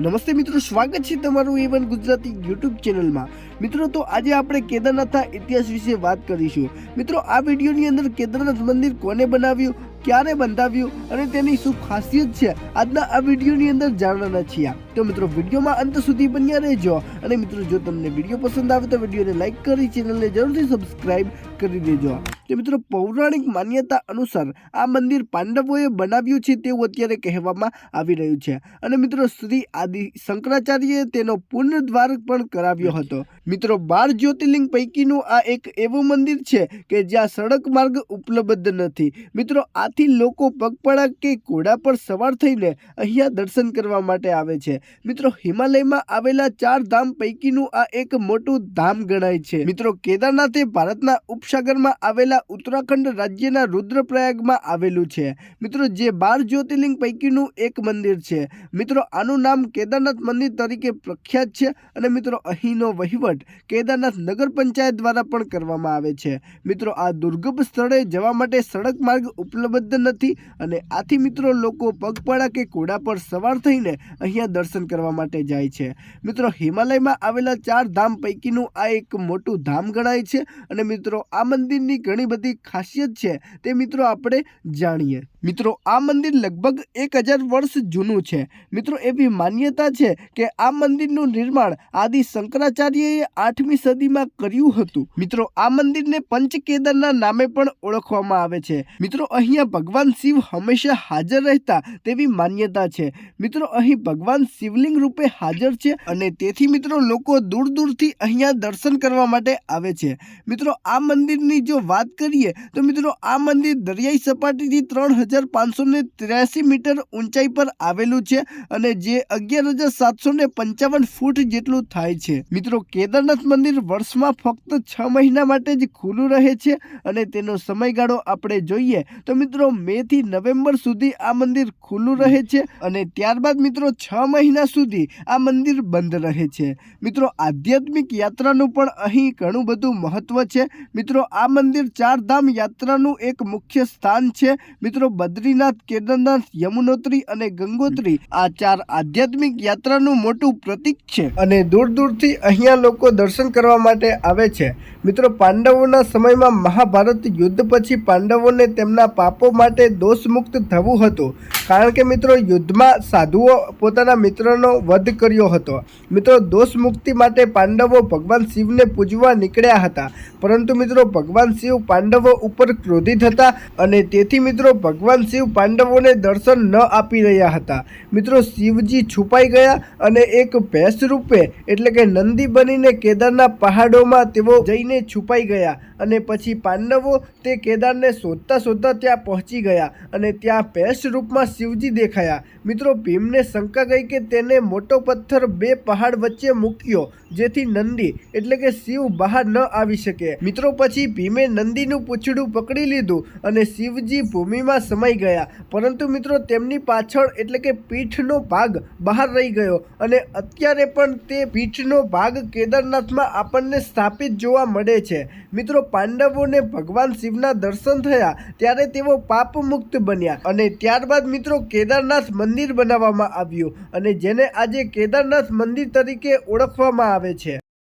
નમસ્તે મિત્રો, સ્વાગત છે તમારું એવન ગુજરાતી યુટ્યુબ ચેનલમાં મિત્રો, તો આજે આપણે કેદારનાથના ઇતિહાસ વિશે વાત કરીશું. મિત્રો, આ વિડીયોની અંદર કેદારનાથ મંદિર કોને બનાવ્યું, ક્યારે બંધાવ્યું અને તેની શું ખાસિયત છે, આજના આ વિડીયોની અંદર જાણવાના છીએ તો મિત્રો, વિડીયોમાં અંત સુધી બન્યા રહેજો અને મિત્રો, જો તમને વીડિયો પસંદ આવે તો વિડીયોને લાઇક કરી, ચેનલને જરૂરથી સબસ્ક્રાઈબ કરી દેજો. તો મિત્રો, પૌરાણિક માન્યતા અનુસાર આ મંદિર પાંડવોએ બનાવ્યું છે તેવું અત્યારે કહેવામાં આવી રહ્યું છે. અને મિત્રો, શ્રી આદિ શંકરાચાર્યએ તેનો પુનર્દ્વાર પણ કરાવ્યો હતો. મિત્રો, બાર જ્યોતિર્લિંગ પૈકીનું આ એક એવું મંદિર છે કે જ્યાં સડક માર્ગ ઉપલબ્ધ નથી. મિત્રો, આથી લોકો પગપાળા કે ઘોડા પર સવાર થઈને અહીંયા દર્શન કરવા માટે આવે છે. મિત્રો, હિમાલયમાં આવેલા ચાર ધામ પૈકીનું આ એક મોટું ધામ ગણાય છે. મિત્રો, કેદારનાથે ભારતના ઉપસાગરમાં આવેલા ઉત્તરાખંડ રાજ્યના રુદ્રપ્રયાગમાં આવેલું છે. મિત્રો, જે બાર જ્યોતિર્લિંગ પૈકીનું એક મંદિર છે. મિત્રો, આનું નામ કેદારનાથ મંદિર તરીકે પ્રખ્યાત છે અને મિત્રો, અહીંનો વહીવટ કેદારનાથ નગર પંચાયત દ્વારા પણ કરવામાં આવે છે. મિત્રો, આ દુર્ગમ સ્થળે જવા માટે સડક માર્ગ ઉપલબ્ધ નથી અને આથી મિત્રો, લોકો પગપાળા કે ઘોડા પર સવાર થઈને અહીંયા દર્શન કરવા માટે જાય છે. મિત્રો, હિમાલયમાં આવેલા ચાર ધામ પૈકીનું આ એક મોટું ધામ ગણાય છે અને મિત્રો, આ મંદિરની ઘણી બધી ખાસિયત છે તે મિત્રો આપણે જાણીએ. મિત્રો, આ મંદિર લગભગ એક હજાર વર્ષ જૂનું છે. મિત્રો, એવી માન્યતા છે કે આ મંદિરનું નિર્માણ આદિ શંકરાચાર્યએ આઠમી સદીમાં કર્યું હતું. મિત્રો, આ મંદિરને પંચકેદારના નામે પણ ઓળખવામાં આવે છે. મિત્રો, અહીંયા ભગવાન શિવ હંમેશા હાજર રહેતા તેવી માન્યતા છે. મિત્રો, અહીં ભગવાન શિવલિંગ રૂપે હાજર છે અને તેથી મિત્રો, લોકો દૂર દૂરથી અહીંયા દર્શન કરવા માટે આવે છે. મિત્રો, આ મંદિરની જો વાત કરીએ તો મિત્રો, આ મંદિર દરિયાઈ સપાટીથી ત્રણ હજાર પાંચસો ત્ર્યાસી મીટર ઊંચાઈ પર આવેલું છે અને જે અગિયાર હજાર સાતસો ને પંચાવન ફૂટ જેટલું થાય છે. મિત્રો, કેદારનાથ મંદિર વર્ષમાં ફક્ત છ મહિના માટે જ ખુલ્લું રહે છે અને તેનો સમયગાળો આપણે જોઈએ તો મિત્રો, મે થી નવેમ્બર સુધી આ મંદિર ખુલ્લું રહે છે અને ત્યારબાદ મિત્રો, છ મહિના સુધી આ મંદિર બંધ રહે છે. મિત્રો, આધ્યાત્મિક યાત્રાનું પણ અહીં ઘણું બધું મહત્વ છે. મિત્રો, આ મંદિર ચાર ધામ યાત્રાનું એક મુખ્ય સ્થાન છે. મિત્રો બદ્રીનાથ, કેદારનાથ, યમુનોત્રી અને ગંગોત્રી આ ચાર આધ્યાત્મિક યાત્રાનું મોટું પ્રતીક છે અને દૂર દૂરથી અહીંયા લોકો દર્શન કરવા માટે આવે છે. મિત્રો, પાંડવોના સમયમાં મહાભારત યુદ્ધ પછી પાંડવોને તેમના પાપો માટે દોષમુક્ત થવું હતું. કારણ કે મિત્રો, યુદ્ધમાં સાધુઓ પોતાના મિત્રનો વધ કર્યો હતો. મિત્રો દોષ મુક્તિ માટે પાંડવો ભગવાન શિવને પૂજવા નીકળ્યા હતા. પરંતુ મિત્રો, ભગવાન શિવ પાંડવો ઉપર ક્રોધિત હતા અને તેથી મિત્રો, ભગવાન શિવ પાંડવોને દર્શન ન આપી રહ્યા હતા. મિત્રો, શિવજી છુપાઈ ગયા અને એક ભેંસ રૂપે, એટલે કે નંદી બનીને કેદારના પહાડોમાં તેઓ જઈને છુપાઈ ગયા અને પછી પાંડવો તે કેદારને શોધતા શોધતા ત્યાં પહોંચી ગયા અને ત્યાં ભેંસ રૂપમાં શિવજી દેખાયા. મિત્રો, ભીમને શંકા ગઈ કે તેને મોટો પથ્થર બે પહાડ વચ્ચે મૂક્યો, જેથી નંદી, એટલે કે શિવ બહાર ન આવી શકે. મિત્રો, પછી ભીમે નંદીનું પૂંછડું પકડી લીધું અને શિવજી ભૂમિમાં સમાઈ ગયા. પરંતુ મિત્રો, તેમની પાછળ એટલે કે પીઠનો ભાગ બહાર રહી ગયો અને અત્યારે પણ તે પીઠનો ભાગ કેદારનાથમાં આપણને સ્થાપિત જોવા મળે છે. મિત્રો, પાંડવોને ભગવાન શિવના દર્શન થયા ત્યારે તેઓ પાપ મુક્ત બન્યા અને ત્યારબાદ મિત્રો, કેદારનાથ મંદિર બનાવવામાં આવ્યું અને જેને આજે કેદારનાથ મંદિર તરીકે ઓળખવામાં આવે છે.